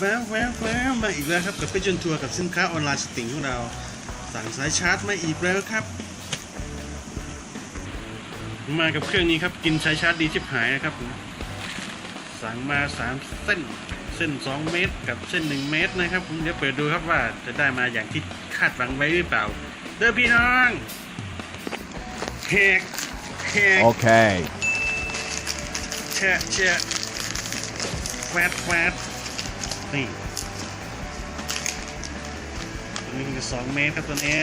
แววแววแววมาอีกแล้วครับกับไปจนทัวร์กับสินค้าออนไลน์สติงของเรา สั่งสายชาร์จมาอีกแล้วครับ มากับเครื่องนี้ครับกินสายชาร์จดีชิบหายนะครับผมสั่งมาสามเส้นเส้น 2 เมตร กับเส้น 1 เมตรนะครับผมเดี๋ยวเปิดดูครับว่าจะได้มาอย่างที่คาดหวังไว้หรือเปล่า เด้อพี่น้องแหกแหก Okay. แชะแชะแวดแวด นี่ตัวนี้คือสองเมตรครับตัวนี้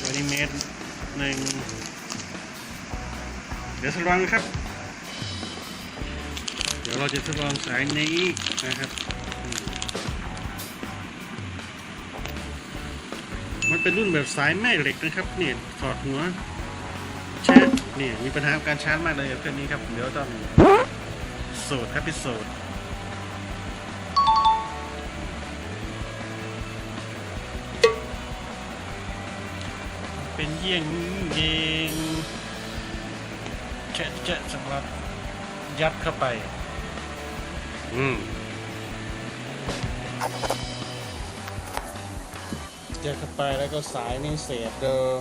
ตัวนี้เมตรหนึ่งเดี๋ยวทดลองครับ เดี๋ยวเราจะทดลองสายนี้นะครับมันเป็นรุ่นแบบสายแม่เหล็กนะครับเนี่ยถอดหัวชาร์จนี่มีปัญหาการชาร์จมากเลยกับเครื่องนี้ครับ เดี๋ยวต้อง โสดครับพิโสดเป็นเยี่ยงเยงแจะแจะสำหรับยัดเข้าไป อืมยัดเข้าไปแล้วก็สายนี่เสียบเดิม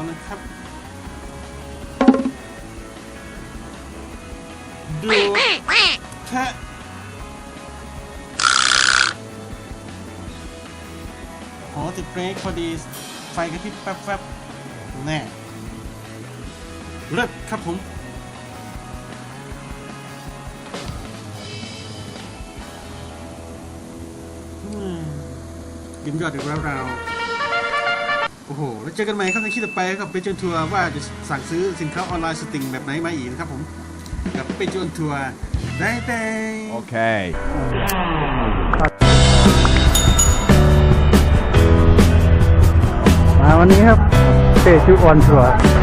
ของเรานะครับดูแค่โหติดเบรกพอดี ไฟกระพริบแป๊บๆแน่เลิศครับผมอืมยิ้มยอดอีกแล้วเรา โอ้โห แล้วเจอกันใหม่ครับในคลิปต่อไปกับไปจนทัวร์ว่าจะสั่งซื้อสินค้าออนไลน์สติงแบบไหนมาอีกนะครับผมกับไปจนทัวร์ได้แต่ Okay. มาวันนี้ครับเตะชุออนทัวร์